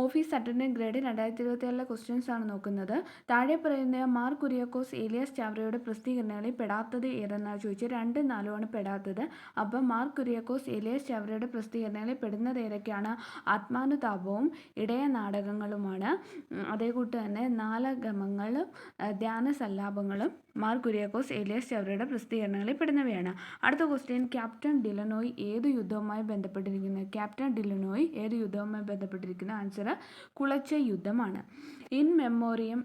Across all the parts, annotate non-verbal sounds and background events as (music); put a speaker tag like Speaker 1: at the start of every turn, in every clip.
Speaker 1: office attendant grade രണ്ടായിരത്തി ഏഴിലെ questions ആണ് നോക്കുന്നത് താഴെ പറയുന്ന മാർ കുര്യാക്കോസ് ഏലിയാസ് ചാവറയുടെ പ്രസിദ്ധീകരണങ്ങളിൽ പെടാത്തത് ഏതെന്നാണ് ചോദിച്ചത് രണ്ട് ആണ് പെടാത്തത് അപ്പം മാർ കുര്യാക്കോസ് ഏലിയാസ് ചാവറയുടെ പ്രസിദ്ധീകരണങ്ങളിൽ പെടുന്നത് ഏതൊക്കെയാണ് ആത്മാനുതാപവും ഇടയ നാടകങ്ങളുമാണ് അതേ കൂട്ട് തന്നെ നാലഗമങ്ങളും ധ്യാന സല്ലാപങ്ങളും മാർ കുര്യാക്കോസ് ഏലിയസ് ചവറയുടെ പ്രസിദ്ധീകരണങ്ങളിൽ പെടുന്നവയാണ് അടുത്ത ക്വസ്റ്റ്യൻ ക്യാപ്റ്റൻ ഡിലനോയ് ഏത് യുദ്ധവുമായി ബന്ധപ്പെട്ടിരിക്കുന്നത് ക്യാപ്റ്റൻ ഡിലനോയ് ഏത് യുദ്ധവുമായി ബന്ധപ്പെട്ടിരിക്കുന്ന ആൻസർ കുളച്ച യുദ്ധമാണ് ഇൻ മെമ്മോറിയം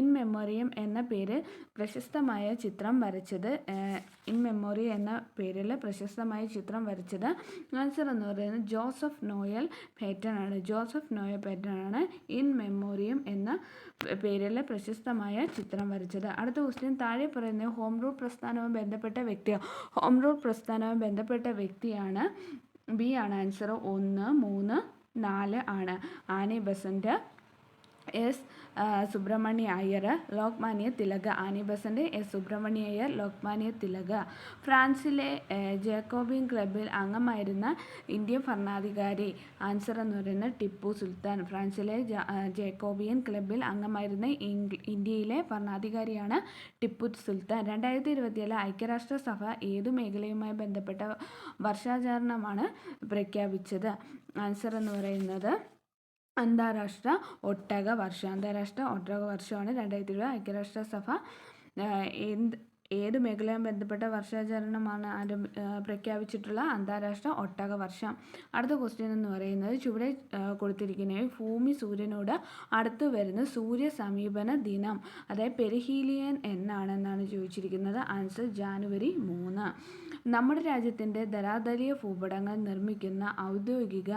Speaker 1: ഇൻ മെമ്മോറിയം എന്ന പേര് പ്രശസ്തമായ ചിത്രം വരച്ചത് ഇൻ മെമ്മോറി എന്ന പേരിൽ പ്രശസ്തമായ ചിത്രം വരച്ചത് ആൻസർ എന്ന് പറയുന്നത് ജോസഫ് നോയൽ പാറ്റൺ ആണ് ജോസഫ് നോയൽ പാറ്റൺ ആണ് ഇൻ മെമ്മോറിയം എന്ന പേരിൽ പ്രശസ്തമായ ചിത്രം വരച്ചത് അടുത്ത ക്വസ്റ്റ്യൻ താഴെ പറയുന്നത് ഹോം റൂൾ പ്രസ്ഥാനവും ബന്ധപ്പെട്ട വ്യക്തി ഹോം റൂൾ പ്രസ്ഥാനവും ബന്ധപ്പെട്ട വ്യക്തിയാണ് ബി ആണ് ആൻസർ ഒന്ന് മൂന്ന് നാല് ആണ് Annie Besant S Subramania Iyer Lokmanya Tilak Annie S Subramania Iyer Lokmanya Tilak ഫ്രാൻസിലെ ജേക്കോബിൻ ക്ലബിൽ അംഗമായിരുന്ന ഇന്ത്യൻ ഭരണാധികാരി ആൻസർ എന്ന് പറയുന്ന ടിപ്പു സുൽത്താൻ ഫ്രാൻസിലെ ജേക്കോബിയൻ ക്ലബിൽ അംഗമായിരുന്ന ഇന്ത്യയിലെ ഭരണാധികാരിയാണ് ടിപ്പു സുൽത്താൻ രണ്ടായിരത്തി ഇരുപത്തിയേഴ് ഐക്യരാഷ്ട്രസഭ ഏതു മേഖലയുമായി ബന്ധപ്പെട്ട വർഷാചരണമാണ് പ്രഖ്യാപിച്ചത് ആൻസർ എന്ന് പറയുന്നത് അന്താരാഷ്ട്ര ഒട്ടക വർഷം അന്താരാഷ്ട്ര ഒട്ടക വർഷമാണ് രണ്ടായിരത്തി ഇരുപത് ഐക്യരാഷ്ട്ര ഐക്യരാഷ്ട്രസഭ എന്ത് ഏത് മേഖലയും ബന്ധപ്പെട്ട വർഷാചരണമാണ് പ്രഖ്യാപിച്ചിട്ടുള്ള അന്താരാഷ്ട്ര ഒട്ടക വർഷം അടുത്ത ക്വസ്റ്റ്യൻ എന്ന് പറയുന്നത് ചുവടെ കൊടുത്തിരിക്കുന്ന ഭൂമി സൂര്യനോട് അടുത്തു വരുന്ന സൂര്യ സമീപന ദിനം അതായത് പെരിഹീലിയൻ എന്നാണെന്നാണ് ചോദിച്ചിരിക്കുന്നത് ആൻസർ ജാനുവരി മൂന്ന് നമ്മുടെ രാജ്യത്തിൻ്റെ ദരാദലിയ ഭൂപടങ്ങൾ നിർമ്മിക്കുന്ന ഔദ്യോഗിക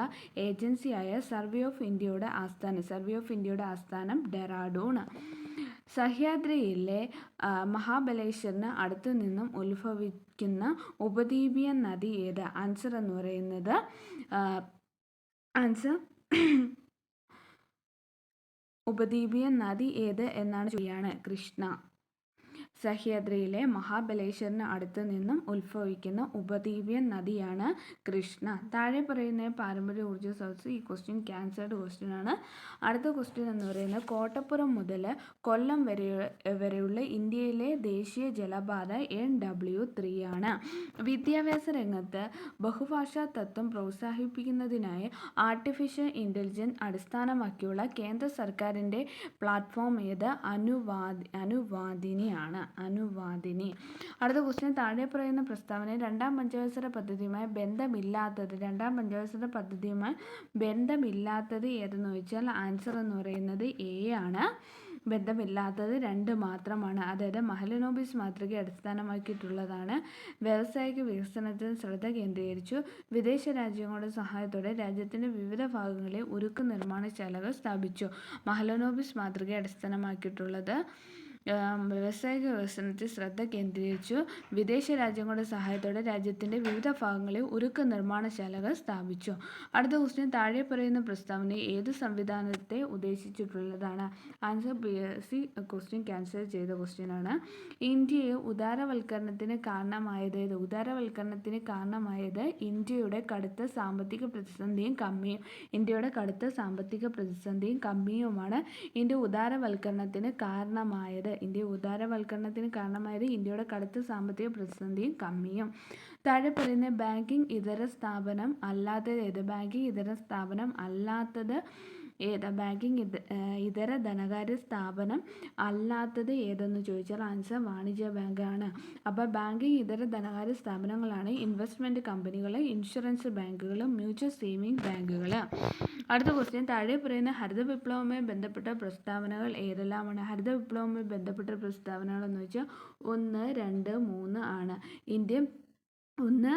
Speaker 1: ഏജൻസിയായ സർവേ ഓഫ് ഇന്ത്യയുടെ ആസ്ഥാനം സർവേ ഓഫ് ഇന്ത്യയുടെ ആസ്ഥാനം ഡെറാഡൂൺ സഹ്യാദ്രിയിലെ മഹാബലേശ്വറിന് അടുത്തു നിന്നും ഉത്ഭവിക്കുന്ന ഉപദ്വീപീയ നദി ഏത് ആൻസർ എന്ന് പറയുന്നത് ആൻസർ (clears throat) ഉപദ്വീപീയ നദി ഏത് എന്നാണ് ചോദിക്കുകയാണ് കൃഷ്ണ സഹ്യാദ്രിയിലെ മഹാബലേശ്വരന് അടുത്ത് നിന്നും ഉത്ഭവിക്കുന്ന ഉപദ്വീപ്യൻ നദിയാണ് കൃഷ്ണ താഴെ പറയുന്ന പാരമ്പര്യ ഊർജ്ജ സ്രോതസ് ഈ ക്വസ്റ്റ്യൻ ക്യാൻസേർഡ് ക്വസ്റ്റ്യൻ ആണ് അടുത്ത ക്വസ്റ്റ്യൻ എന്ന് പറയുന്നത് കോട്ടപ്പുറം മുതൽ കൊല്ലം വരെ വരെയുള്ള ഇന്ത്യയിലെ ദേശീയ ജലപാത എൻ ഡബ്ല്യു ത്രീ ആണ് വിദ്യാഭ്യാസ രംഗത്ത് ബഹുഭാഷാ തത്വം പ്രോത്സാഹിപ്പിക്കുന്നതിനായി ആർട്ടിഫിഷ്യൽ ഇൻ്റലിജൻസ് അടിസ്ഥാനമാക്കിയുള്ള കേന്ദ്ര സർക്കാരിൻ്റെ പ്ലാറ്റ്ഫോം ഏത് അനുവാദി അനുവാദിനിയാണ് അനുവാദിനി അടുത്ത ക്വസ്റ്റിന് താഴെ പറയുന്ന പ്രസ്താവന രണ്ടാം പഞ്ചവത്സര പദ്ധതിയുമായി ബന്ധമില്ലാത്തത് രണ്ടാം പഞ്ചവത്സര പദ്ധതിയുമായി ബന്ധമില്ലാത്തത് ഏതെന്ന് ചോദിച്ചാൽ ആൻസർ എന്ന് പറയുന്നത് എ ആണ് ബന്ധമില്ലാത്തത് രണ്ട് മാത്രമാണ് അതായത് മഹലനോബിസ് മാതൃകയെ അടിസ്ഥാനമാക്കിയിട്ടുള്ളതാണ് വ്യവസായിക വികസനത്തിൽ ശ്രദ്ധ കേന്ദ്രീകരിച്ചു വിദേശ രാജ്യങ്ങളുടെ സഹായത്തോടെ രാജ്യത്തിൻ്റെ വിവിധ ഭാഗങ്ങളിൽ ഉരുക്ക് നിർമ്മാണശാലകൾ സ്ഥാപിച്ചു മഹലനോബിസ് മാതൃകയെ അടിസ്ഥാനമാക്കിയിട്ടുള്ളത് വ്യവസായിക വികസനത്തിൽ ശ്രദ്ധ കേന്ദ്രീകരിച്ചു വിദേശ രാജ്യങ്ങളുടെ സഹായത്തോടെ രാജ്യത്തിൻ്റെ വിവിധ ഭാഗങ്ങളിൽ ഉരുക്ക് നിർമ്മാണശാലകൾ സ്ഥാപിച്ചു അടുത്ത ക്വസ്റ്റ്യൻ താഴെ പറയുന്ന പ്രസ്താവന ഏത് സംവിധാനത്തെ ഉദ്ദേശിച്ചിട്ടുള്ളതാണ് answer B S C question cancel ചെയ്ത ക്വസ്റ്റ്യനാണ് ഇന്ത്യയെ ഉദാരവൽക്കരണത്തിന് കാരണമായത് ഉദാരവൽക്കരണത്തിന് കാരണമായത് ഇന്ത്യയുടെ കടുത്ത സാമ്പത്തിക പ്രതിസന്ധിയും കമ്മിയും ഇന്ത്യയുടെ കടുത്ത സാമ്പത്തിക പ്രതിസന്ധിയും കമ്മിയുമാണ് ഇന്ത്യ ഉദാരവൽക്കരണത്തിന് കാരണമായത് ഇന്ത്യ ഉദാരവൽക്കരണത്തിന് കാരണമായത് ഇന്ത്യയുടെ കടുത്ത സാമ്പത്തിക പ്രതിസന്ധിയും കമ്മിയും താഴെ പറയുന്ന ബാങ്കിങ് ഇതര സ്ഥാപനം അല്ലാത്തത് ഏത് ബാങ്കിങ് ഇതര സ്ഥാപനം അല്ലാത്തത് ഏത് ബാങ്കിങ് ഇതര ധനകാര്യ സ്ഥാപനം അല്ലാത്തത് ഏതെന്ന് ചോദിച്ചാൽ ആൻസർ വാണിജ്യ ബാങ്കാണ് അപ്പോൾ ബാങ്കിങ് ഇതര ധനകാര്യ സ്ഥാപനങ്ങളാണ് ഇൻവെസ്റ്റ്മെൻറ്റ് കമ്പനികൾ ഇൻഷുറൻസ് ബാങ്കുകൾ മ്യൂച്വൽ സേവിങ് ബാങ്കുകൾ അടുത്ത ക്വസ്റ്റ്യൻ താഴെ പറയുന്ന ഹരിത വിപ്ലവവുമായി ബന്ധപ്പെട്ട പ്രസ്താവനകൾ ഏതെല്ലാമാണ് ഹരിത വിപ്ലവവുമായി ബന്ധപ്പെട്ട എന്ന് വെച്ചാൽ ഒന്ന് രണ്ട് മൂന്ന് ആണ് ഇന്ത്യ ഒന്ന്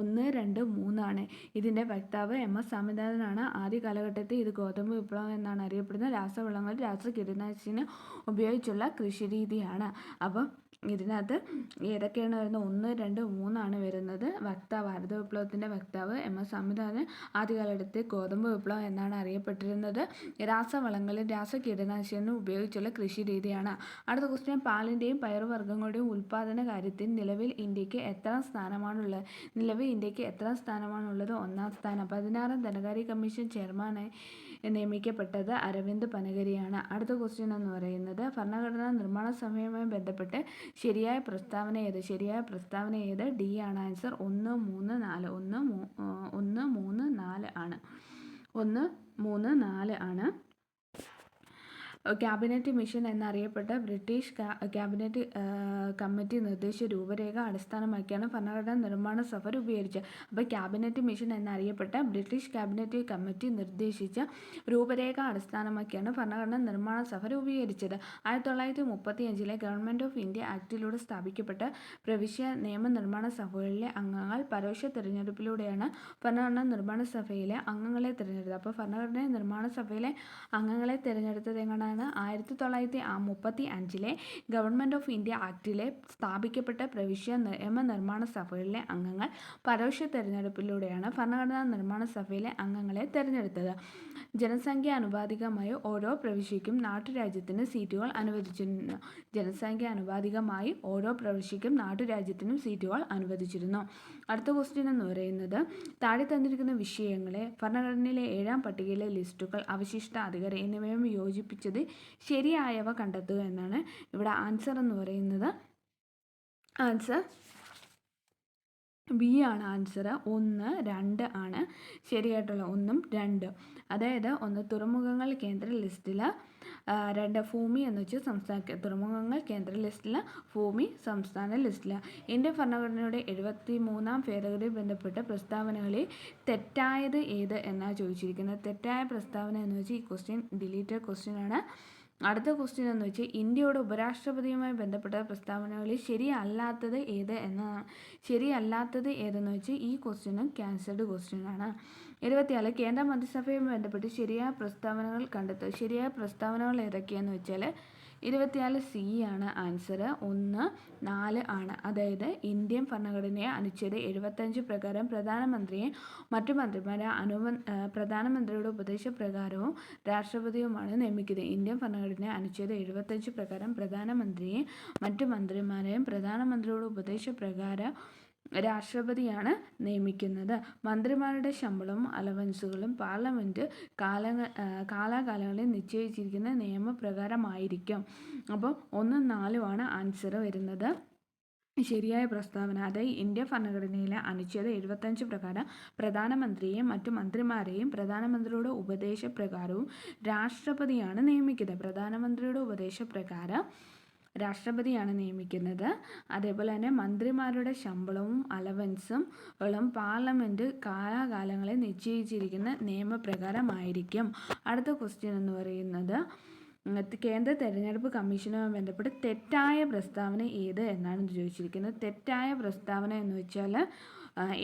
Speaker 1: ഒന്ന് രണ്ട് മൂന്നാണ് ഇതിൻ്റെ വക്താവ് എം എസ് സ്വാമിനാഥനാണ് ആദ്യ കാലഘട്ടത്തിൽ ഇത് ഗോതമ്പ് വിപ്ലവം എന്നാണ് അറിയപ്പെടുന്നത് രാസവളങ്ങൾ കീടനാശിനി ഉപയോഗിച്ചുള്ള കൃഷിരീതിയാണ് അപ്പം ഇതിനകത്ത് ഏതൊക്കെയാണ് വരുന്നത് ഒന്ന് രണ്ട് മൂന്നാണ് വരുന്നത് വക്താവ് ഭാരത വിപ്ലവത്തിൻ്റെ വക്താവ് എം എസ് സ്വാമിനാഥൻ ആദ്യകാലഘട്ടത്തിൽ ഗോതമ്പ് വിപ്ലവം എന്നാണ് അറിയപ്പെട്ടിരുന്നത് രാസവളങ്ങളിൽ രാസകീടനാശിനി ഉപയോഗിച്ചുള്ള കൃഷി രീതിയാണ് അടുത്ത ക്വസ്റ്റ്യൻ പാലിൻ്റെയും പയറുവർഗ്ഗങ്ങളുടെയും ഉൽപ്പാദന കാര്യത്തിൽ നിലവിൽ ഇന്ത്യക്ക് എത്ര സ്ഥാനമാണുള്ളത് നിലവിൽ ഇന്ത്യക്ക് എത്ര സ്ഥാനമാണുള്ളത് ഒന്നാം സ്ഥാനം പതിനാറാം ധനകാര്യ കമ്മീഷൻ ചെയർമാനായി നിയമിക്കപ്പെട്ടത് അരവിന്ദ് പനഗരിയാണ് അടുത്ത ക്വസ്റ്റ്യൻ എന്ന് പറയുന്നത് ഭരണഘടനാ നിർമ്മാണ സമയവുമായി ബന്ധപ്പെട്ട് ശരിയായ പ്രസ്താവന ഏത് ശരിയായ പ്രസ്താവന ഏത് ഡി ആണ് ആൻസർ ഒന്ന് മൂന്ന് നാല് ഒന്ന് മൂ ഒന്ന് മൂന്ന് നാല് ആണ് ഒന്ന് മൂന്ന് നാല് ആണ് ക്യാബിനറ്റ് മിഷൻ എന്നറിയപ്പെട്ട ബ്രിട്ടീഷ് ക്യാബിനറ്റ് കമ്മിറ്റി നിർദ്ദേശ രൂപരേഖ അടിസ്ഥാനമാക്കിയാണ് ഭരണഘടനാ നിർമ്മാണ സഭ രൂപീകരിച്ചത് അപ്പോൾ ക്യാബിനറ്റ് മിഷൻ എന്നറിയപ്പെട്ട ബ്രിട്ടീഷ് ക്യാബിനറ്റ് കമ്മിറ്റി നിർദ്ദേശിച്ച രൂപരേഖ അടിസ്ഥാനമാക്കിയാണ് ഭരണഘടനാ നിർമ്മാണ സഭ രൂപീകരിച്ചത് ആയിരത്തി തൊള്ളായിരത്തി മുപ്പത്തി അഞ്ചിലെ ഗവൺമെൻറ് ഓഫ് ഇന്ത്യ ആക്ടിലൂടെ സ്ഥാപിക്കപ്പെട്ട പ്രവിശ്യ നിയമനിർമ്മാണ സഭകളിലെ അംഗങ്ങൾ പരോക്ഷ തിരഞ്ഞെടുപ്പിലൂടെയാണ് ഭരണഘടനാ നിർമ്മാണ സഭയിലെ അംഗങ്ങളെ തിരഞ്ഞെടുത്തത് അപ്പോൾ ഭരണഘടനാ നിർമ്മാണ സഭയിലെ അംഗങ്ങളെ തിരഞ്ഞെടുത്തത് എങ്ങനെയാണ് ആണ് ആയിരത്തി തൊള്ളായിരത്തി മുപ്പത്തി അഞ്ചിലെ ഗവൺമെൻറ് ഓഫ് ഇന്ത്യ ആക്ടിലെ സ്ഥാപിക്കപ്പെട്ട പ്രവിശ്യ നിയമനിർമ്മാണ സഭയിലെ അംഗങ്ങൾ പരോക്ഷ തെരഞ്ഞെടുപ്പിലൂടെയാണ് ഭരണഘടനാ നിർമ്മാണ സഭയിലെ അംഗങ്ങളെ തിരഞ്ഞെടുത്തത് ജനസംഖ്യ അനുപാതികമായി ഓരോ പ്രവിശ്യയ്ക്കും നാട്ടുരാജ്യത്തിന് സീറ്റുകൾ അനുവദിച്ചിരുന്നു ജനസംഖ്യ അനുപാതികമായി ഓരോ പ്രവിശ്യയ്ക്കും നാട്ടുരാജ്യത്തിനും സീറ്റുകൾ അനുവദിച്ചിരുന്നു അടുത്ത ക്വസ്റ്റ്യൻ എന്ന് പറയുന്നത് താഴെ തന്നിരിക്കുന്ന വിഷയങ്ങളെ ഭരണഘടനയിലെ ഏഴാം പട്ടികയിലെ ലിസ്റ്റുകൾ അവശിഷ്ട അധികാരം എന്നിവയും യോജിപ്പിച്ചത് ശരിയായവ കണ്ടെത്തുക എന്നാണ് ഇവിടെ ആൻസർ എന്ന് പറയുന്നത് ആൻസർ ബി ആണ് ആൻസർ ഒന്ന് രണ്ട് ആണ് ശരിയായിട്ടുള്ള ഒന്നും രണ്ട് അതായത് ഒന്ന് തുറമുഖങ്ങൾ കേന്ദ്ര ലിസ്റ്റിൽ രണ്ട് ഭൂമി എന്ന് വെച്ച് സംസ്ഥാന തുറമുഖങ്ങൾ കേന്ദ്ര ലിസ്റ്റിൽ ഭൂമി സംസ്ഥാന ലിസ്റ്റിൽ ഇന്ത്യൻ ഭരണഘടനയുടെ എഴുപത്തി മൂന്നാം ഭേദഗതി ബന്ധപ്പെട്ട പ്രസ്താവനകളിൽ തെറ്റായത് ഏത് എന്നാണ് ചോദിച്ചിരിക്കുന്നത് തെറ്റായ പ്രസ്താവന എന്ന് വെച്ചാൽ ഈ ക്വസ്റ്റ്യൻ ഡിലീറ്റഡ് ക്വസ്റ്റ്യൻ ആണ് അടുത്ത ക്വസ്റ്റ്യൻ എന്ന് വെച്ചാൽ ഇന്ത്യയുടെ ഉപരാഷ്ട്രപതിയുമായി ബന്ധപ്പെട്ട പ്രസ്താവനകളിൽ ശരിയല്ലാത്തത് ഏത് എന്നതാണ് ശരിയല്ലാത്തത് ഏതെന്ന് വെച്ചാൽ ഈ ക്വസ്റ്റ്യനും ക്യാൻസൽഡ് ക്വസ്റ്റ്യനാണ് ഇരുപത്തിയാല് കേന്ദ്ര മന്ത്രിസഭയുമായി ബന്ധപ്പെട്ട് ശരിയായ പ്രസ്താവനകൾ കണ്ടെത്തുക ശരിയായ പ്രസ്താവനകൾ ഏതൊക്കെയാണെന്ന് വെച്ചാൽ ഇരുപത്തിനാല് സി ആണ് ആൻസർ ഒന്ന് നാല് ആണ് അതായത് ഇന്ത്യൻ ഭരണഘടനയെ അനുച്ഛേദ എഴുപത്തഞ്ച് പ്രകാരം പ്രധാനമന്ത്രിയെ മറ്റു മന്ത്രിമാരെ അനുമ പ്രധാനമന്ത്രിയുടെ ഉപദേശപ്രകാരവും രാഷ്ട്രപതിയുമാണ് നിയമിക്കുന്നത് ഇന്ത്യൻ ഭരണഘടനയെ അനുച്ഛേദ എഴുപത്തഞ്ച് പ്രകാരം പ്രധാനമന്ത്രിയെ മറ്റു മന്ത്രിമാരെയും പ്രധാനമന്ത്രിയുടെ ഉപദേശപ്രകാരം രാഷ്ട്രപതിയാണ് നിയമിക്കുന്നത് മന്ത്രിമാരുടെ ശമ്പളവും അലവൻസുകളും പാർലമെൻറ്റ് കാലങ്ങ കാലാകാലങ്ങളിൽ നിശ്ചയിച്ചിരിക്കുന്ന നിയമപ്രകാരമായിരിക്കും അപ്പോൾ ഒന്നും നാലുമാണ് ആൻസർ വരുന്നത് ശരിയായ പ്രസ്താവന അതായത് ഇന്ത്യ ഭരണഘടനയിലെ അനുച്ഛേദം എഴുപത്തഞ്ച് പ്രകാരം പ്രധാനമന്ത്രിയെയും മറ്റു മന്ത്രിമാരെയും പ്രധാനമന്ത്രിയുടെ ഉപദേശപ്രകാരവും രാഷ്ട്രപതിയാണ് നിയമിക്കുന്നത് പ്രധാനമന്ത്രിയുടെ ഉപദേശപ്രകാരം രാഷ്ട്രപതിയാണ് നിയമിക്കുന്നത് അതേപോലെ തന്നെ മന്ത്രിമാരുടെ ശമ്പളവും അലവൻസും ഉള്ള പാർലമെൻറ്റ് കാലാകാലങ്ങളെ നിശ്ചയിച്ചിരിക്കുന്ന നിയമപ്രകാരമായിരിക്കും അടുത്ത ക്വസ്റ്റ്യൻ എന്ന് പറയുന്നത് കേന്ദ്ര തെരഞ്ഞെടുപ്പ് കമ്മീഷനുമായി ബന്ധപ്പെട്ട് തെറ്റായ പ്രസ്താവന ഏത് എന്നാണ് ചോദിച്ചിരിക്കുന്നത് തെറ്റായ പ്രസ്താവന എന്ന് വെച്ചാൽ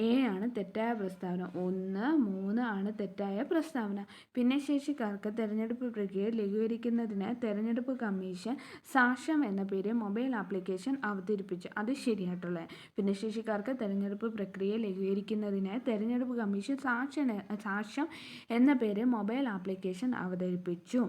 Speaker 1: എ ആണ് തെറ്റായ പ്രസ്താവന ഒന്ന് മൂന്ന് ആണ് തെറ്റായ പ്രസ്താവന ഭിന്നശേഷിക്കാർക്ക് തിരഞ്ഞെടുപ്പ് പ്രക്രിയ ലഘൂകരിക്കുന്നതിന് തിരഞ്ഞെടുപ്പ് കമ്മീഷൻ സാക്ഷ്യം എന്ന പേര് മൊബൈൽ ആപ്ലിക്കേഷൻ അവതരിപ്പിച്ചു അത് ശരിയായിട്ടുള്ളത് ഭിന്നശേഷിക്കാർക്ക് തിരഞ്ഞെടുപ്പ് പ്രക്രിയ ലഘൂകരിക്കുന്നതിന് തിരഞ്ഞെടുപ്പ് കമ്മീഷൻ സാക്ഷ്യം സാക്ഷ്യം എന്ന പേര് മൊബൈൽ ആപ്ലിക്കേഷൻ അവതരിപ്പിച്ചു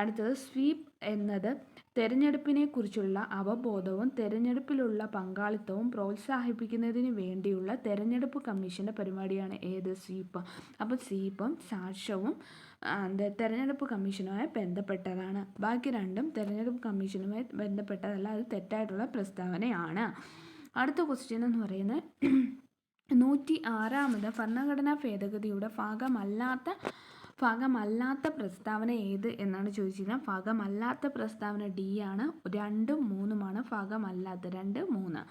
Speaker 1: അടുത്തത് സ്വീപ് എന്നത് തെരഞ്ഞെടുപ്പിനെക്കുറിച്ചുള്ള അവബോധവും തെരഞ്ഞെടുപ്പിലുള്ള പങ്കാളിത്തവും പ്രോത്സാഹിപ്പിക്കുന്നതിന് വേണ്ടിയുള്ള തെരഞ്ഞെടുപ്പ് കമ്മീഷൻ്റെ പരിപാടിയാണ് ഏത് സ്വീപ്പ് അപ്പോൾ സ്വീപ്പും സാക്ഷ്യവും എന്താ തെരഞ്ഞെടുപ്പ് കമ്മീഷനുമായി ബന്ധപ്പെട്ടതാണ് ബാക്കി രണ്ടും തെരഞ്ഞെടുപ്പ് കമ്മീഷനുമായി ബന്ധപ്പെട്ടതല്ല അത് തെറ്റായിട്ടുള്ള പ്രസ്താവനയാണ് അടുത്ത ക്വസ്റ്റ്യൻ എന്ന് പറയുന്നത് നൂറ്റി ആറാമത് ഭരണഘടനാ ഭേദഗതിയുടെ ഭാഗമല്ലാത്ത ഭാഗമല്ലാത്ത പ്രസ്താവന ഏത് എന്നാണ് ചോദിച്ചിരുന്നത് ഭാഗമല്ലാത്ത പ്രസ്താവന ഡി ആണ് രണ്ടും മൂന്നുമാണ് ഭാഗമല്ലാത്ത രണ്ട് മൂന്ന്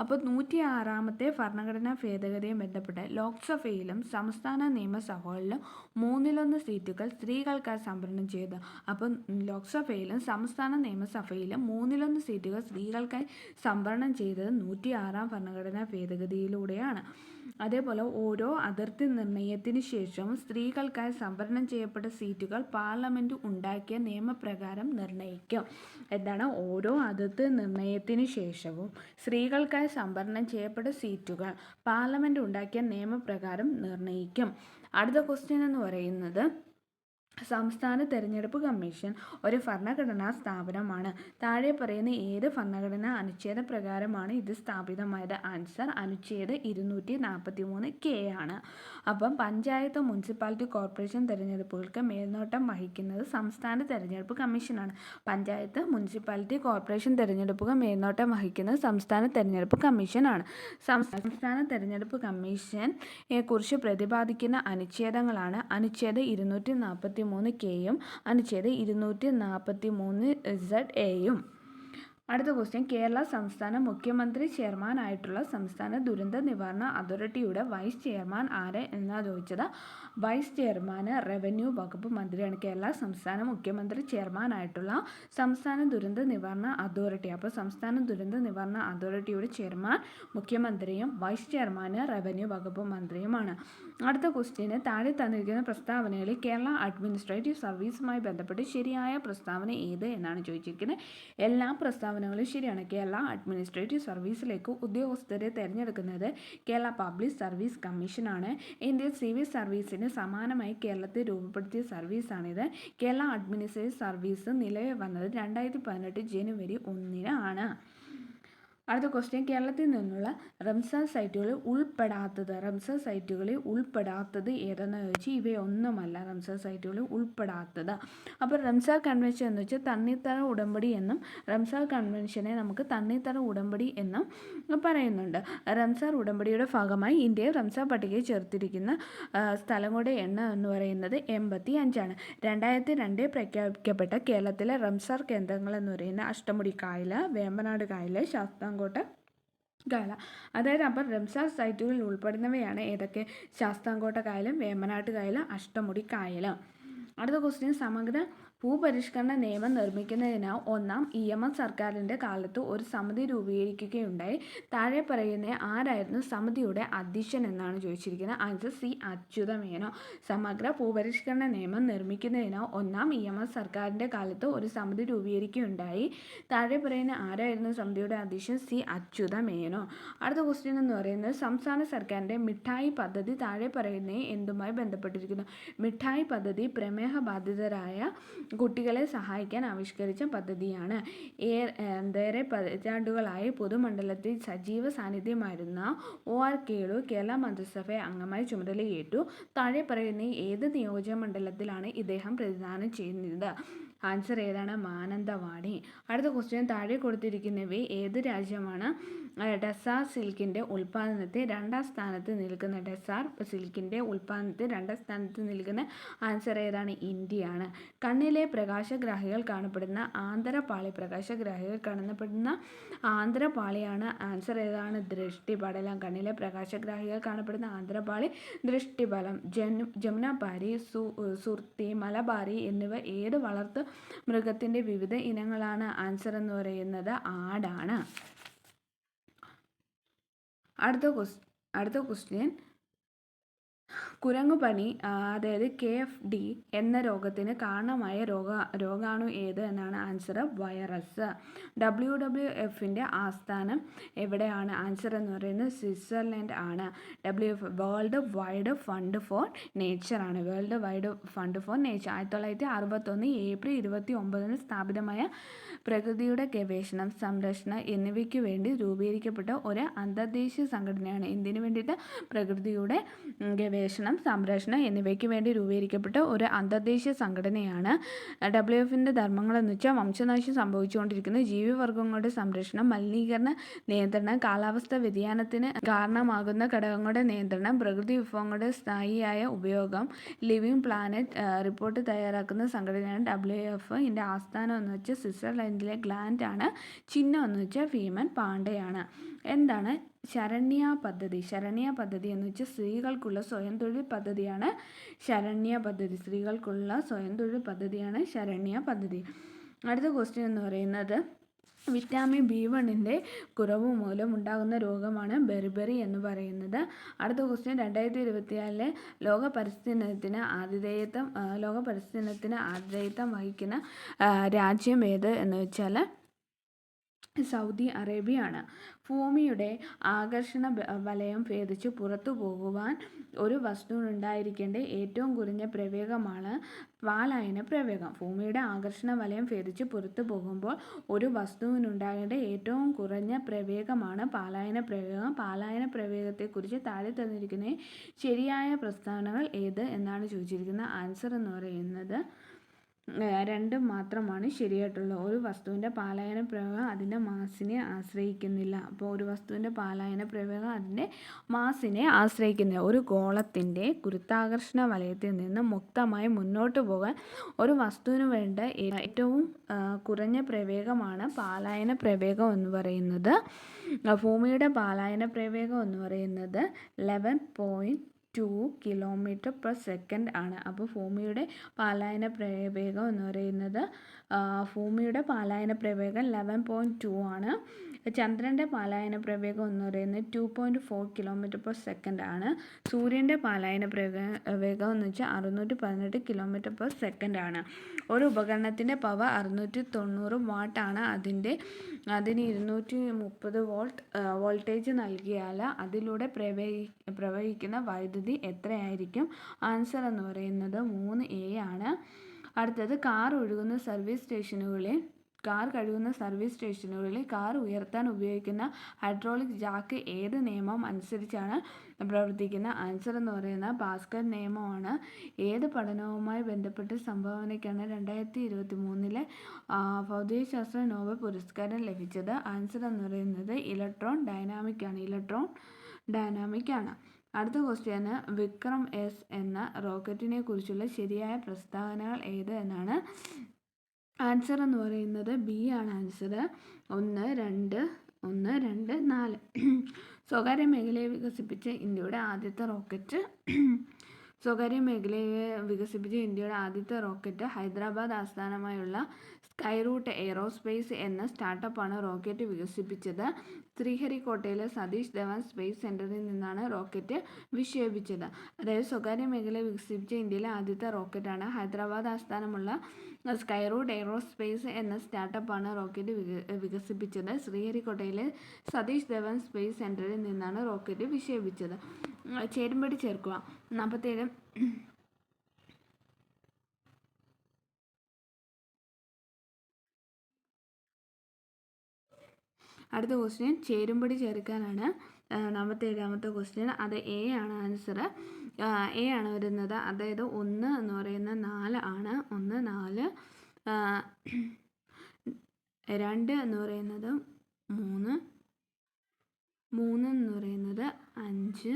Speaker 1: അപ്പോൾ നൂറ്റി ആറാമത്തെ ഭരണഘടനാ ഭേദഗതിയും ബന്ധപ്പെട്ട് ലോക്സഭയിലും സംസ്ഥാന നിയമസഭകളിലും മൂന്നിലൊന്ന് സീറ്റുകൾ സ്ത്രീകൾക്ക് സംവരണം ചെയ്തു അപ്പം ലോക്സഭയിലും സംസ്ഥാന നിയമസഭയിലും മൂന്നിലൊന്ന് സീറ്റുകൾ സ്ത്രീകൾക്കായി സംവരണം ചെയ്തത് നൂറ്റി ആറാം ഭരണഘടനാ ഭേദഗതിയിലൂടെയാണ് അതേപോലെ ഓരോ അതിർത്തി നിർണയത്തിന് ശേഷവും സ്ത്രീകൾക്കായി സംവരണം ചെയ്യപ്പെട്ട സീറ്റുകൾ പാർലമെന്റ് ഉണ്ടാക്കിയ നിയമപ്രകാരം നിർണയിക്കും എന്താണ് ഓരോ അതിർത്തി നിർണയത്തിന് ശേഷവും സ്ത്രീകൾക്കായി സംവരണം ചെയ്യപ്പെട്ട സീറ്റുകൾ പാർലമെന്റ് ഉണ്ടാക്കിയ നിയമപ്രകാരം നിർണയിക്കും അടുത്ത ക്വസ്റ്റ്യൻ എന്ന് പറയുന്നത് സംസ്ഥാന തെരഞ്ഞെടുപ്പ് കമ്മീഷൻ ഒരു ഭരണഘടനാ സ്ഥാപനമാണ് താഴെ പറയുന്ന ഏത് ഭരണഘടനാ അനുച്ഛേദ പ്രകാരമാണ് ഇത് സ്ഥാപിതമായത് ആൻസർ അനുച്ഛേദ ഇരുന്നൂറ്റി നാൽപ്പത്തി മൂന്ന് കെ ആണ് അപ്പം പഞ്ചായത്ത് മുനിസിപ്പാലിറ്റി കോർപ്പറേഷൻ തിരഞ്ഞെടുപ്പുകൾക്ക് മേൽനോട്ടം വഹിക്കുന്നത് സംസ്ഥാന തെരഞ്ഞെടുപ്പ് കമ്മീഷനാണ് പഞ്ചായത്ത് മുനിസിപ്പാലിറ്റി കോർപ്പറേഷൻ തിരഞ്ഞെടുപ്പുകൾ മേൽനോട്ടം വഹിക്കുന്നത് സംസ്ഥാന തെരഞ്ഞെടുപ്പ് കമ്മീഷനാണ് സംസ്ഥാന തെരഞ്ഞെടുപ്പ് കമ്മീഷൻ കുറിച്ച് പ്രതിപാദിക്കുന്ന അനുച്ഛേദങ്ങളാണ് അനുച്ഛേദ ഇരുന്നൂറ്റി നാൽപ്പത്തി മൂന്ന് കെയും അനുച്ഛേദം ഇരുന്നൂറ്റി നാൽപ്പത്തി മൂന്ന് സെഡ് എയും അടുത്ത ക്വസ്റ്റ്യൻ കേരള സംസ്ഥാന മുഖ്യമന്ത്രി ചെയർമാൻ ആയിട്ടുള്ള സംസ്ഥാന ദുരന്ത നിവാരണ അതോറിറ്റിയുടെ വൈസ് ചെയർമാൻ ആര് എന്നാണ് ചോദിച്ചത് വൈസ് ചെയർമാൻ റവന്യൂ വകുപ്പ് മന്ത്രിയാണ് കേരള സംസ്ഥാന മുഖ്യമന്ത്രി ചെയർമാൻ ആയിട്ടുള്ള സംസ്ഥാന ദുരന്ത നിവാരണ അതോറിറ്റി അപ്പോൾ സംസ്ഥാന ദുരന്ത നിവാരണ അതോറിറ്റിയുടെ ചെയർമാൻ മുഖ്യമന്ത്രിയും വൈസ് ചെയർമാൻ റവന്യൂ വകുപ്പ് മന്ത്രിയുമാണ് അടുത്ത ക്വസ്റ്റ്യന് താഴെ തന്നിരിക്കുന്ന പ്രസ്താവനകളിൽ കേരള അഡ്മിനിസ്ട്രേറ്റീവ് സർവീസുമായി ബന്ധപ്പെട്ട് ശരിയായ പ്രസ്താവന ഏത് എന്നാണ് ചോദിച്ചിരിക്കുന്നത് എല്ലാ പ്രസ്താവന പ്രസ്താവനകളും ശരിയാണ് കേരള അഡ്മിനിസ്ട്രേറ്റീവ് സർവീസിലേക്ക് ഉദ്യോഗസ്ഥരെ തിരഞ്ഞെടുക്കുന്നത് കേരള പബ്ലിക് സർവീസ് കമ്മീഷനാണ് ഇന്ത്യൻ സിവിൽ സർവീസിന് സമാനമായി കേരളത്തിൽ രൂപപ്പെടുത്തിയ സർവീസാണിത് കേരള അഡ്മിനിസ്ട്രേറ്റീവ് സർവീസ് നിലവിൽ വന്നത് രണ്ടായിരത്തി പതിനെട്ട് ജനുവരി ഒന്നിന് ആണ് അടുത്ത ക്വസ്റ്റ്യൻ കേരളത്തിൽ നിന്നുള്ള റംസാർ സൈറ്റുകളിൽ ഉൾപ്പെടാത്തത് റംസാർ സൈറ്റുകളിൽ ഉൾപ്പെടാത്തത് ഏതെന്ന് ചോദിച്ചാൽ ഇവയൊന്നുമല്ല റംസാർ സൈറ്റുകളിൽ ഉൾപ്പെടാത്തത് അപ്പോൾ റംസാർ കൺവെൻഷൻ എന്ന് വെച്ചാൽ തണ്ണീർത്തറ ഉടമ്പടി എന്നും റംസാർ കൺവെൻഷനെ നമുക്ക് തണ്ണീർത്തറ ഉടമ്പടി എന്നും പറയുന്നുണ്ട് റംസാർ ഉടമ്പടിയുടെ ഭാഗമായി ഇന്ത്യയിൽ റംസാർ പട്ടികയിൽ ചേർത്തിരിക്കുന്ന സ്ഥലങ്ങളുടെ എണ്ണം എന്ന് പറയുന്നത് എൺപത്തി അഞ്ചാണ് രണ്ടായിരത്തി രണ്ടിൽ പ്രഖ്യാപിക്കപ്പെട്ട കേരളത്തിലെ റംസാർ കേന്ദ്രങ്ങൾ എന്ന് പറയുന്ന അഷ്ടമുടി കായൽ വേമ്പനാട് കായൽ ശാസ്താംക ശാസ്താംകോട്ട് കായല അതായത് അപ്പം റംസാർ സൈറ്റുകളിൽ ഉൾപ്പെടുന്നവയാണ് ഏതൊക്കെ ശാസ്താംകോട്ട കായലും വേമ്പനാട്ട് കായലും അഷ്ടമുടി കായലും അടുത്ത ക്വസ്റ്റ്യൻ സമഗ്ര ഭൂപരിഷ്കരണ നിയമം നിർമ്മിക്കുന്നതിനാൽ ഒന്നാം ഇ എം എസ് സർക്കാരിൻ്റെ കാലത്ത് ഒരു സമിതി രൂപീകരിക്കുകയുണ്ടായി താഴെ പറയുന്ന ആരായിരുന്നു സമിതിയുടെ അധ്യക്ഷൻ എന്നാണ് ചോദിച്ചിരിക്കുന്നത് ആൻസർ സി അച്യുതമേനോ സമഗ്ര ഭൂപരിഷ്കരണ നിയമം നിർമ്മിക്കുന്നതിനാൽ ഒന്നാം ഇ എം എസ് സർക്കാരിൻ്റെ കാലത്ത് ഒരു സമിതി രൂപീകരിക്കുകയുണ്ടായി താഴെ പറയുന്ന ആരായിരുന്നു സമിതിയുടെ അധ്യക്ഷൻ സി അച്യുതമേനോ അടുത്ത ക്വസ്റ്റ്യൻ എന്ന് പറയുന്നത് സംസ്ഥാന സർക്കാരിൻ്റെ മിഠായി പദ്ധതി താഴെ പറയുന്ന എന്തുമായി ബന്ധപ്പെട്ടിരിക്കുന്നു മിഠായി പദ്ധതി പ്രമേഹ ബാധിതരായ കുട്ടികളെ സഹായിക്കാൻ ആവിഷ്കരിച്ച പദ്ധതിയാണ് ഏറെ പതിറ്റാണ്ടുകളായി പൊതുമണ്ഡലത്തിൽ സജീവ സാന്നിധ്യമായിരുന്ന ഒ ആർ കേളു കേരള മന്ത്രിസഭ അംഗമായി ചുമതലയേറ്റു താഴെ പറയുന്ന ഏത് നിയോജക മണ്ഡലത്തിലാണ് ഇദ്ദേഹം പ്രതിദാനം ചെയ്യുന്നത് ആൻസർ ഏതാണ് മാനന്തവാടി അടുത്ത ക്വസ്റ്റ്യൻ താഴെ കൊടുത്തിരിക്കുന്നവയെ ഏത് രാജ്യമാണ് ഡെസാർ സിൽക്കിൻ്റെ ഉൽപ്പാദനത്തെ രണ്ടാം സ്ഥാനത്ത് നിൽക്കുന്ന ഡസാർ സിൽക്കിൻ്റെ ഉൽപ്പാദനത്തെ രണ്ടാം സ്ഥാനത്ത് നിൽക്കുന്ന ആൻസർ ഏതാണ് ഇന്ത്യയാണ് കണ്ണിലെ പ്രകാശഗ്രാഹികൾ കാണപ്പെടുന്ന ആന്തരപാളി പ്രകാശഗ്രാഹികൾ കാണപ്പെടുന്ന ആന്തരപാളിയാണ് ആൻസർ ഏതാണ് ദൃഷ്ടിപടലം കണ്ണിലെ പ്രകാശഗ്രാഹികൾ കാണപ്പെടുന്ന ആന്തരപാളി ദൃഷ്ടിപലം ജൻ ജമുനാപാരി സു സുർത്തി മലബാരി എന്നിവ ഏത് വളർത്തു മൃഗത്തിൻ്റെ വിവിധ ഇനങ്ങളാണ് ആൻസർ എന്ന് പറയുന്നത് ആടാണ് അടുത്ത ക്വസ് അടുത്ത ക്വസ്റ്റ്യൻ കുരങ്ങുപനി അതായത് കെ എഫ് ഡി എന്ന രോഗത്തിന് കാരണമായ രോഗ രോഗാണു ഏത് എന്നാണ് ആൻസർ വൈറസ് ഡബ്ല്യു ഡബ്ല്യു എഫിൻ്റെ ആസ്ഥാനം എവിടെയാണ് ആൻസർ എന്ന് പറയുന്നത് സ്വിറ്റ്സർലൻഡ് ആണ് W F world wide fund for nature ആണ് world wide fund for nature ആയിരത്തി തൊള്ളായിരത്തി അറുപത്തൊന്ന് ഏപ്രിൽ ഇരുപത്തി ഒമ്പതിന് സ്ഥാപിതമായ പ്രകൃതിയുടെ ഗവേഷണം സംരക്ഷണം എന്നിവയ്ക്ക് വേണ്ടി രൂപീകരിക്കപ്പെട്ട ഒരു അന്തർദേശീയ സംഘടനയാണ് എന്തിനു വേണ്ടിയിട്ട് പ്രകൃതിയുടെ ഗവേഷണം സംരക്ഷണം സംരക്ഷണ എന്നിവയ്ക്ക് വേണ്ടി രൂപീകരിക്കപ്പെട്ട ഒരു അന്തർദേശീയ സംഘടനയാണ് ഡബ്ല്യു എഫിൻ്റെ ധർമ്മങ്ങളെന്ന് വെച്ചാൽ വംശനാശം സംഭവിച്ചുകൊണ്ടിരിക്കുന്ന ജീവിവർഗങ്ങളുടെ സംരക്ഷണം മലിനീകരണ നിയന്ത്രണം കാലാവസ്ഥാ വ്യതിയാനത്തിന് കാരണമാകുന്ന ഘടകങ്ങളുടെ നിയന്ത്രണം പ്രകൃതി വിഭവങ്ങളുടെ സ്ഥായിയായ ഉപയോഗം ലിവിംഗ് പ്ലാനറ്റ് റിപ്പോർട്ട് തയ്യാറാക്കുന്ന സംഘടനയാണ് ഡബ്ല്യു എഫ് ഇതിൻ്റെ ആസ്ഥാനം എന്ന് വെച്ചാൽ സ്വിറ്റ്സർലൻഡിലെ ഗ്ലാൻഡ് ആണ് ചിഹ്നം എന്ന് വെച്ചാൽ ഭീമൻ പാണ്ഡയാണ് എന്താണ് ശരണ്യ പദ്ധതി ശരണ്യ പദ്ധതി എന്ന് വെച്ചാൽ സ്ത്രീകൾക്കുള്ള സ്വയം തൊഴിൽ പദ്ധതിയാണ് ശരണ്യ പദ്ധതി സ്ത്രീകൾക്കുള്ള സ്വയം തൊഴിൽ പദ്ധതിയാണ് ശരണ്യ പദ്ധതി അടുത്ത ക്വസ്റ്റ്യൻ എന്ന് പറയുന്നത് വിറ്റാമിൻ ബി വണ്ണിൻ്റെ കുറവ് മൂലം ഉണ്ടാകുന്ന രോഗമാണ് ബെറിബെറി എന്ന് പറയുന്നത് അടുത്ത ക്വസ്റ്റ്യൻ രണ്ടായിരത്തി ഇരുപത്തിനാലിലെ ലോക പരിസ്ഥിതിനത്തിന് ആതിഥേയത്വം ലോക പരിസ്ഥിതിനത്തിന് ആതിഥേയത്വം വഹിക്കുന്ന രാജ്യം ഏത് എന്ന് വെച്ചാൽ സൗദി അറേബ്യയാണ് ഭൂമിയുടെ ആകർഷണ വലയം ഭേദിച്ച് പുറത്തു പോകുവാൻ ഒരു വസ്തുവിനുണ്ടായിരിക്കേണ്ട ഏറ്റവും കുറഞ്ഞ പ്രവേഗമാണ് പാലായന പ്രവേഗം ഭൂമിയുടെ ആകർഷണ വലയം ഭേദിച്ച് പുറത്തു പോകുമ്പോൾ ഒരു വസ്തുവിനുണ്ടാകേണ്ട ഏറ്റവും കുറഞ്ഞ പ്രവേഗമാണ് പാലായന പ്രവേഗം പാലായന പ്രവേഗത്തെക്കുറിച്ച് താഴെ തന്നിരിക്കുന്ന ശരിയായ പ്രസ്താവനകൾ ഏത് എന്നാണ് ചോദിച്ചിരിക്കുന്ന ആൻസർ എന്ന് പറയുന്നത് രണ്ടും മാത്രമാണ് ശരിയായിട്ടുള്ളത് ഒരു വസ്തുവിൻ്റെ പാലായന പ്രയോഗം അതിൻ്റെ മാസിനെ ആശ്രയിക്കുന്നില്ല അപ്പോൾ ഒരു വസ്തുവിൻ്റെ പാലായന പ്രയോഗം അതിൻ്റെ മാസിനെ ആശ്രയിക്കുന്നില്ല ഒരു ഗോളത്തിൻ്റെ ഗുരുത്താകർഷണ വലയത്തിൽ നിന്ന് മുക്തമായി മുന്നോട്ട് പോകാൻ ഒരു വസ്തുവിന് വേണ്ട ഏറ്റവും കുറഞ്ഞ പ്രവേഗമാണ് പാലായന പ്രവേഗം എന്ന് പറയുന്നത് ഭൂമിയുടെ പാലായന പ്രവേഗം എന്ന് പറയുന്നത് eleven point two kilometre per second ആണ് അപ്പോൾ ഭൂമിയുടെ പാലായന പ്രവേഗം എന്ന് പറയുന്നത് ഭൂമിയുടെ പാലായന പ്രവേഗം ലെവൻ പോയിൻറ്റ് ടു ആണ് ചന്ദ്രൻ്റെ പാലായന പ്രവേഗം എന്ന് പറയുന്നത് two point four kilometre per second ആണ് സൂര്യൻ്റെ പാലായന പ്രവേഗം എന്ന് വെച്ചാൽ അറുന്നൂറ്റി പതിനെട്ട് കിലോമീറ്റർ പെർ സെക്കൻഡ് ആണ് ഒരു ഉപകരണത്തിൻ്റെ പവർ അറുന്നൂറ്റി തൊണ്ണൂറ് വാട്ടാണ് അതിൻ്റെ അതിന് ഇരുന്നൂറ്റി മുപ്പത് വോൾട്ട് വോൾട്ടേജ് നൽകിയാൽ അതിലൂടെ പ്രവഹി പ്രവഹിക്കുന്ന വൈദ്യുതി എത്രയായിരിക്കും ആൻസർ എന്ന് പറയുന്നത് മൂന്ന് എ ആണ് അടുത്തത് കാർ ഒഴുകുന്ന സർവീസ് സ്റ്റേഷനുകളിൽ കാർ കഴുകുന്ന സർവീസ് സ്റ്റേഷനുകളിൽ കാർ ഉയർത്താൻ ഉപയോഗിക്കുന്ന ഹൈഡ്രോളിക് ജാക്ക് ഏത് നിയമം അനുസരിച്ചാണ് പ്രവർത്തിക്കുന്നത് ആൻസർ എന്ന് പറയുന്ന ഭാസ്കർ നിയമമാണ് ഏത് പഠനവുമായി ബന്ധപ്പെട്ട് സംഭാവനയ്ക്കാണ് രണ്ടായിരത്തി ഇരുപത്തി മൂന്നിലെ ഭൗതികശാസ്ത്ര നോബൽ പുരസ്കാരം ലഭിച്ചത് ആൻസർ എന്ന് പറയുന്നത് ഇലക്ട്രോൺ ഡൈനാമിക് ആണ് ഇലക്ട്രോൺ ഡൈനാമിക് ആണ് അടുത്ത ക്വസ്റ്റ്യന് വിക്രം എസ് എന്ന റോക്കറ്റിനെ കുറിച്ചുള്ള ശരിയായ പ്രസ്താവനകൾ ഏത് എന്നാണ് ആൻസർ എന്ന് പറയുന്നത് ബി ആണ് ആൻസർ ഒന്ന് രണ്ട് ഒന്ന് രണ്ട് നാല് സ്വകാര്യ മേഖലയെ വികസിപ്പിച്ച് ഇന്ത്യയുടെ ആദ്യത്തെ റോക്കറ്റ് സ്വകാര്യ മേഖലയെ വികസിപ്പിച്ച ഇന്ത്യയുടെ ആദ്യത്തെ റോക്കറ്റ് ഹൈദരാബാദ് ആസ്ഥാനമായുള്ള സ്കൈ റൂട്ട് എയ്റോസ്പേസ് എന്ന സ്റ്റാർട്ടപ്പാണ് റോക്കറ്റ് വികസിപ്പിച്ചത് ശ്രീഹരിക്കോട്ടയിലെ സതീഷ് ധവാൻ സ്പേസ് സെന്ററിൽ നിന്നാണ് റോക്കറ്റ് വിക്ഷേപിച്ചത് അതായത് സ്വകാര്യ മേഖല വികസിപ്പിച്ച ഇന്ത്യയിലെ ആദ്യത്തെ റോക്കറ്റാണ് ഹൈദരാബാദ് ആസ്ഥാനമുള്ള സ്കൈറൂഡ് എയ്റോസ്പേസ് എന്ന സ്റ്റാർട്ടപ്പാണ് റോക്കറ്റ് വികസിപ്പിച്ചത് ശ്രീഹരിക്കോട്ടയിലെ സതീഷ് ധവൻ സ്പേസ് സെന്ററിൽ നിന്നാണ് റോക്കറ്റ് വിക്ഷേപിച്ചത് ചേരുമ്പടി ചേർക്കുക നാൽപ്പത്തേഴ് അടുത്ത ക്വസ്റ്റ്യൻ ചേരുംപടി ചേർക്കാനാണ് ഏഴാമത്തെ ക്വസ്റ്റ്യൻ അത് എ ആണ് ആൻസർ എ ആണ് വരുന്നത് അതായത് ഒന്ന് എന്ന് പറയുന്ന നാല് ആണ് ഒന്ന് നാല് രണ്ട് എന്ന് പറയുന്നത് മൂന്ന് മൂന്ന് എന്ന് പറയുന്നത് അഞ്ച്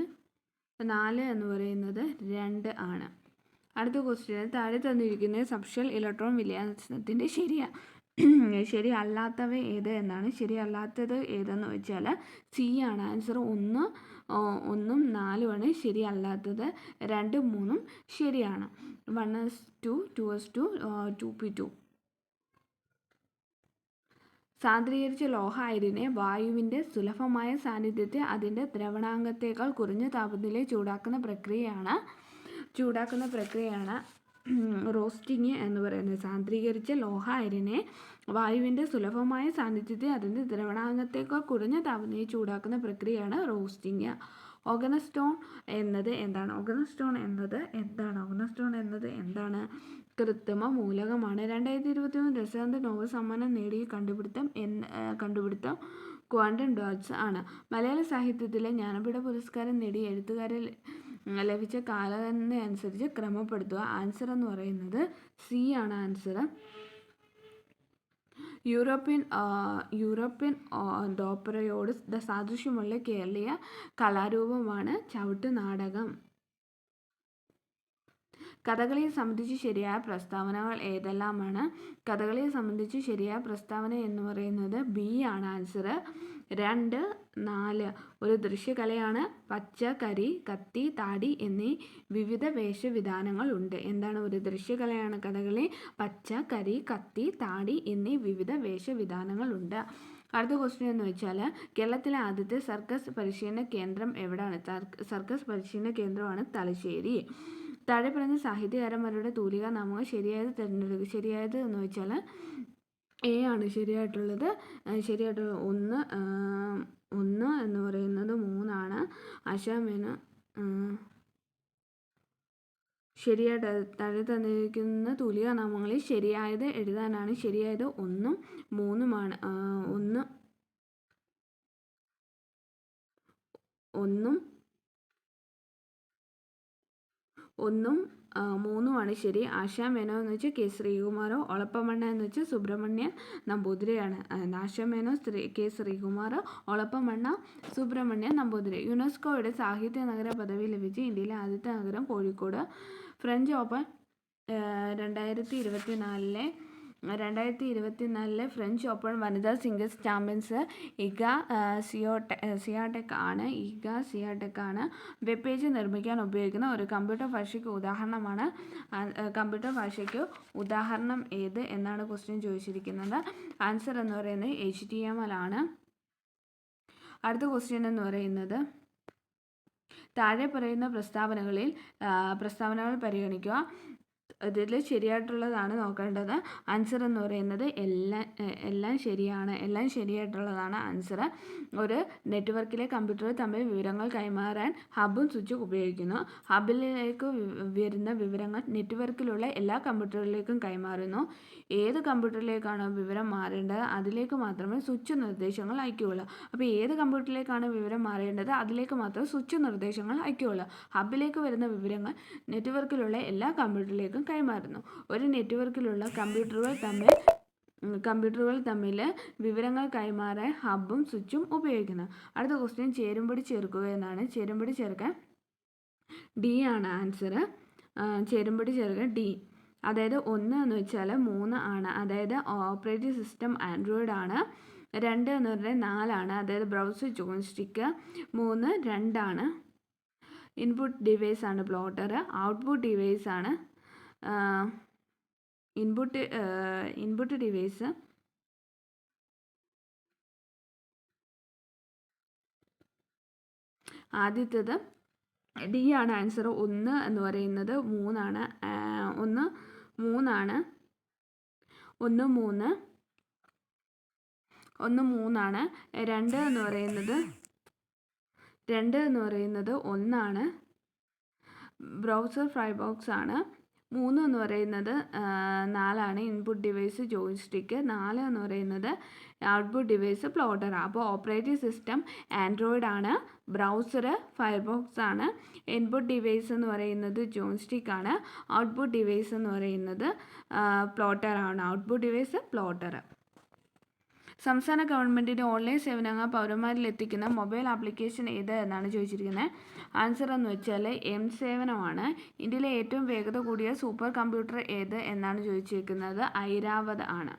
Speaker 1: നാല് എന്ന് പറയുന്നത് രണ്ട് ആണ് അടുത്ത ക്വസ്റ്റ്യൻ താഴെ തന്നിരിക്കുന്ന സബ്ഷൽ ഇലക്ട്രോൺ വിലയാസത്തിൻ്റെ ശരിയാണ് ശരിയല്ലാത്തവ ഏത് എന്നാണ് ശരിയല്ലാത്തത് ഏതെന്ന് വെച്ചാൽ സി ആണ് ആൻസർ ഒന്ന് ഒന്നും ആണ് ശരിയല്ലാത്തത് രണ്ടും മൂന്നും ശരിയാണ് one S two two S two two P two സാന്ദ്രീകരിച്ച ലോഹ വായുവിൻ്റെ സുലഭമായ സാന്നിധ്യത്തെ അതിൻ്റെ ദ്രവണാംഗത്തേക്കാൾ കുറഞ്ഞ താപനിലയിൽ ചൂടാക്കുന്ന പ്രക്രിയയാണ് ചൂടാക്കുന്ന പ്രക്രിയയാണ് റോസ്റ്റിങ് എന്ന് പറയുന്നത് സാന്ദ്രീകരിച്ച ലോഹ അരിനെ വായുവിൻ്റെ സുലഭമായ സാന്നിധ്യത്തെ അതിൻ്റെ ദ്രവണാംഗത്തേക്കാൾ കുറഞ്ഞ താപനിലയെ ചൂടാക്കുന്ന പ്രക്രിയയാണ് റോസ്റ്റിങ് ഓഗനസ്റ്റോൺ എന്നത് എന്താണ് ഓഗനസ്റ്റോൺ എന്നത് എന്താണ് ഓഗനസ്റ്റോൺ എന്നത് എന്താണ് കൃത്രിമ മൂലകമാണ് രണ്ടായിരത്തി ഇരുപത്തി മൂന്ന് രസാന്ത നോവൽ സമ്മാനം നേടിയ കണ്ടുപിടുത്തം എന്ന കണ്ടുപിടുത്തം ക്വാണ്ടം ഡോട്ട്സ് ആണ് മലയാള സാഹിത്യത്തിലെ ജ്ഞാനപീഠ പുരസ്കാരം നേടിയ എഴുത്തുകാരിൽ ലഭിച്ച കാലഘടന അനുസരിച്ച് ക്രമപ്പെടുത്തുക ആൻസർ എന്ന് പറയുന്നത് സി ആണ് ആൻസർ യൂറോപ്യൻ യൂറോപ്യൻ ഡോപ്പറയോട് സാദൃശ്യമുള്ള കേരളീയ കലാരൂപമാണ് ചവിട്ട് നാടകം കഥകളിയെ സംബന്ധിച്ച് ശരിയായ പ്രസ്താവനകൾ ഏതെല്ലാമാണ് കഥകളിയെ സംബന്ധിച്ച് ശരിയായ പ്രസ്താവന എന്ന് പറയുന്നത് ബി ആണ് ആൻസർ രണ്ട് നാല് ഒരു ദൃശ്യകലയാണ് പച്ച കരി കത്തി താടി എന്നീ വിവിധ വേഷവിധാനങ്ങൾ ഉണ്ട് എന്താണ് ഒരു ദൃശ്യകലയാണ് കഥകളി പച്ച കരി കത്തി താടി എന്നീ വിവിധ വേഷവിധാനങ്ങൾ ഉണ്ട് അടുത്ത ക്വസ്റ്റ്യൻ എന്ന് വെച്ചാൽ കേരളത്തിലെ ആദ്യത്തെ സർക്കസ് പരിശീലന കേന്ദ്രം എവിടെയാണ് സർക്കസ് പരിശീലന കേന്ദ്രമാണ് തലശ്ശേരി താഴെ പറഞ്ഞ സാഹിത്യകാരന്മാരുടെ തൂലിക നാമങ്ങൾ ശരിയായത് തിരഞ്ഞെടുക്കുക ശരിയായത് എന്ന് വെച്ചാൽ എ ആണ് ശരിയായിട്ടുള്ളത് ശരിയായിട്ടുള്ള ഒന്ന് ഒന്ന് എന്ന് പറയുന്നത് മൂന്നാണ് അശാമേന ശരിയായിട്ട് താഴെ തന്നിരിക്കുന്ന തുലിക നാമങ്ങളിൽ ശരിയായത് എഴുതാനാണ് ശരിയായത് ഒന്നും മൂന്നുമാണ് ഒന്ന് ഒന്നും ഒന്നും മൂന്നുമാണ് ശരി ആശാ മേനോ എന്ന് വെച്ചാൽ കെ ശ്രീകുമാറോ ഒളപ്പമണ്ണ എന്ന് വെച്ചാൽ സുബ്രഹ്മണ്യൻ നമ്പൂതിരിയാണ് ആശാ മേനോ ശ്രീ കെ ശ്രീകുമാറോ ഒളപ്പമണ്ണ സുബ്രഹ്മണ്യൻ നമ്പൂതിരി യുനെസ്കോയുടെ സാഹിത്യ നഗര പദവി ലഭിച്ച ഇന്ത്യയിലെ ആദ്യത്തെ നഗരം കോഴിക്കോട് ഫ്രഞ്ച് ഓപ്പൺ രണ്ടായിരത്തി ഇരുപത്തിനാലിലെ രണ്ടായിരത്തി ഇരുപത്തിനാലിലെ ഫ്രഞ്ച് ഓപ്പൺ വനിതാ സിംഗിൾസ് ചാമ്പ്യൻസ് ഇഗ സിയോടെ സിയാടെക് ആണ് ഇഗ സിയാടെക് ആണ് വെബ് പേജ് നിർമ്മിക്കാൻ ഉപയോഗിക്കുന്ന ഒരു കമ്പ്യൂട്ടർ ഭാഷയ്ക്ക് ഉദാഹരണമാണ് കമ്പ്യൂട്ടർ ഭാഷയ്ക്ക് ഉദാഹരണം ഏത് എന്നാണ് ക്വസ്റ്റ്യൻ ചോദിച്ചിരിക്കുന്നത് ആൻസർ എന്ന് പറയുന്നത് എച്ച് ടി എം എൽ ആണ് അടുത്ത ക്വസ്റ്റ്യൻ എന്ന് പറയുന്നത് താഴെ പറയുന്ന പ്രസ്താവനകളിൽ പ്രസ്താവനകൾ പരിഗണിക്കുക ഇതിൽ ശരിയായിട്ടുള്ളതാണ് നോക്കേണ്ടത് ആൻസർ എന്ന് പറയുന്നത് എല്ലാം എല്ലാം ശരിയാണ് എല്ലാം ശരിയായിട്ടുള്ളതാണ് ആൻസർ ഒരു നെറ്റ്വർക്കിലെ കമ്പ്യൂട്ടർ തമ്മിൽ വിവരങ്ങൾ കൈമാറാൻ ഹബും സ്വിച്ചും ഉപയോഗിക്കുന്നു ഹബിലേക്ക് വരുന്ന വിവരങ്ങൾ നെറ്റ്വർക്കിലുള്ള എല്ലാ കമ്പ്യൂട്ടറിലേക്കും കൈമാറുന്നു ഏത് കമ്പ്യൂട്ടറിലേക്കാണ് വിവരം മാറേണ്ടത് അതിലേക്ക് മാത്രമേ സ്വിച്ച് നിർദ്ദേശങ്ങൾ അയക്കുകയുള്ളൂ അപ്പോൾ ഏത് കമ്പ്യൂട്ടറിലേക്കാണ് വിവരം മാറേണ്ടത് അതിലേക്ക് മാത്രം സ്വിച്ച് നിർദ്ദേശങ്ങൾ അയക്കുകയുള്ളൂ ഹബിലേക്ക് വരുന്ന വിവരങ്ങൾ നെറ്റ്വർക്കിലുള്ള എല്ലാ കമ്പ്യൂട്ടറിലേക്കും കൈമാറുന്നു ഒരു നെറ്റ്വർക്കിലുള്ള കമ്പ്യൂട്ടറുകൾ തമ്മിൽ കമ്പ്യൂട്ടറുകൾ തമ്മിൽ വിവരങ്ങൾ കൈമാറാൻ ഹബും സ്വിച്ചും ഉപയോഗിക്കുന്നു അടുത്ത ക്വസ്റ്റ്യൻ ചേരുംപടി ചേർക്കുക എന്നാണ് ചേരുംപടി ചേർക്കാൻ ഡി ആണ് ആൻസർ ചേരുംപടി ചേർക്കുക ഡി അതായത് ഒന്ന് എന്ന് വെച്ചാൽ മൂന്ന് ആണ് അതായത് ഓപ്പറേറ്റിംഗ് സിസ്റ്റം ആൻഡ്രോയിഡ് ആണ് രണ്ട് എന്ന് പറഞ്ഞാൽ നാലാണ് അതായത് ബ്രൗസർ സ്റ്റിക്ക് മൂന്ന് രണ്ടാണ് ഇൻപുട്ട് ഡിവൈസ് ആണ് പ്ലോട്ടർ ഔട്ട്പുട്ട് ഡിവൈസ് ആണ് ഇൻപുട്ട് ഇൻപുട്ട് ഡിവൈസ് ആദ്യത്തേത് ഡി ആണ് ആൻസർ ഒന്ന് എന്ന് പറയുന്നത് മൂന്നാണ് ഒന്ന് മൂന്നാണ് ഒന്ന് മൂന്ന് ഒന്ന് മൂന്നാണ് രണ്ട് എന്ന് പറയുന്നത് രണ്ട് എന്ന് പറയുന്നത് ഒന്നാണ് ബ്രൗസർ ഫ്രൈ ബോക്സ് ആണ് മൂന്ന് എന്ന് പറയുന്നത് നാലാണ് ഇൻപുട്ട് ഡിവൈസ് സ്റ്റിക്ക് നാല് എന്ന് പറയുന്നത് ഔട്ട്പുട്ട് ഡിവൈസ് പ്ലോട്ടർ അപ്പോൾ ഓപ്പറേറ്റിംഗ് സിസ്റ്റം ആൻഡ്രോയിഡ് ആണ് ബ്രൗസർ ഫയർബോക്സ് ആണ് ഇൻപുട്ട് ഡിവൈസ് എന്ന് പറയുന്നത് ജോയിസ്റ്റിക് ആണ് ഔട്ട്പുട്ട് ഡിവൈസ് എന്ന് പറയുന്നത് പ്ലോട്ടർ ആണ് ഔട്ട്പുട്ട് ഡിവൈസ് പ്ലോട്ടർ സംസ്ഥാന ഗവൺമെൻറ്റിൻ്റെ ഓൺലൈൻ സേവനങ്ങൾ പൗരന്മാരിൽ എത്തിക്കുന്ന മൊബൈൽ ആപ്ലിക്കേഷൻ ഏത് എന്നാണ് ചോദിച്ചിരിക്കുന്നത് ആൻസർ എന്ന് വെച്ചാൽ എം സേവനമാണ് ഇന്ത്യയിലെ ഏറ്റവും വേഗത കൂടിയ സൂപ്പർ കമ്പ്യൂട്ടർ ഏത് എന്നാണ് ചോദിച്ചിരിക്കുന്നത് ഐരാവത് ആണ്